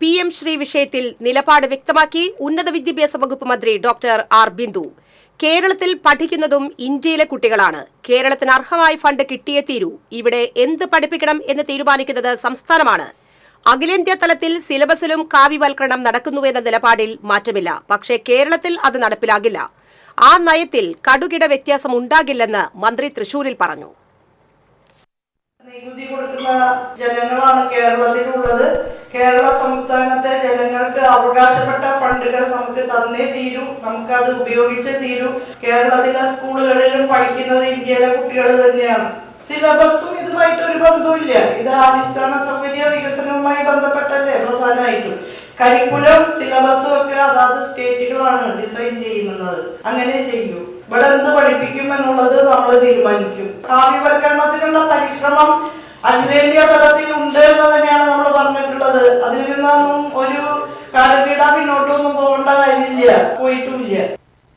P M Shri വിഷയത്തിൽ നിലപാട് വ്യക്തമാക്കി ഉന്നത വിദ്യാഭ്യാസ വകുപ്പ് മന്ത്രി ഡോക്ടർ ആർ ബിന്ദു. കേരളത്തിൽ പഠിക്കുന്നതും ഇന്ത്യയിലെ കുട്ടികളാണ്. കേരളത്തിന് അർഹമായ ഫണ്ട് കിട്ടിയേ തീരൂ. ഇവിടെ എന്ത് പഠിപ്പിക്കണം എന്ന് തീരുമാനിക്കുന്നത് സംസ്ഥാനമാണ്. അഖിലേന്ത്യാ തലത്തിൽ സിലബസിലും കാവ്യവൽക്കരണം നടക്കുന്നുവെന്ന നിലപാടിൽ മാറ്റമില്ല. പക്ഷേ കേരളത്തിൽ അത് നടപ്പിലാകില്ല. ആ നയത്തിൽ കടുകിട വ്യത്യാസം ഉണ്ടാകില്ലെന്ന് മന്ത്രി തൃശൂരിൽ പറഞ്ഞു. നികുതി കൊടുക്കുന്ന ജനങ്ങളാണ് കേരളത്തിലുള്ളത്. കേരള സംസ്ഥാനത്തെ ജനങ്ങൾക്ക് അവകാശപ്പെട്ട ഫണ്ടുകൾ നമുക്ക് തന്നേ തീരൂ നമുക്ക് അത് ഉപയോഗിച്ചേ തീരൂ. കേരളത്തിലെ സ്കൂളുകളിലും പഠിക്കുന്നത് ഇന്ത്യയിലെ കുട്ടികൾ തന്നെയാണ്. സിലബസും ഇതുമായിട്ട് ഒരു ബന്ധമില്ല ഇത് അടിസ്ഥാന സൗകര്യ വികസനവുമായി ബന്ധപ്പെട്ടല്ലേ പ്രധാനമായിട്ടും. കരിക്കുലം സിലബസും ഡിസൈൻ ചെയ്യുന്നത്. അങ്ങനെ ചെയ്യൂ. ഇവിടെ എന്ത് പഠിപ്പിക്കും എന്നുള്ളത് നമ്മൾ തീരുമാനിക്കും. കാവ്യവൽക്കരണത്തിനുള്ള പരിശ്രമം അഖിലേന്ത്യാ തലത്തിൽ ഉണ്ട് എന്ന് തന്നെയാണ് നമ്മൾ പറഞ്ഞിട്ടുള്ളത്. അതിൽ നിന്നൊന്നും ഒരു കാലക്കിട പിന്നോട്ടൊന്നും പോകേണ്ട കാര്യമില്ല. പോയിട്ടുമില്ല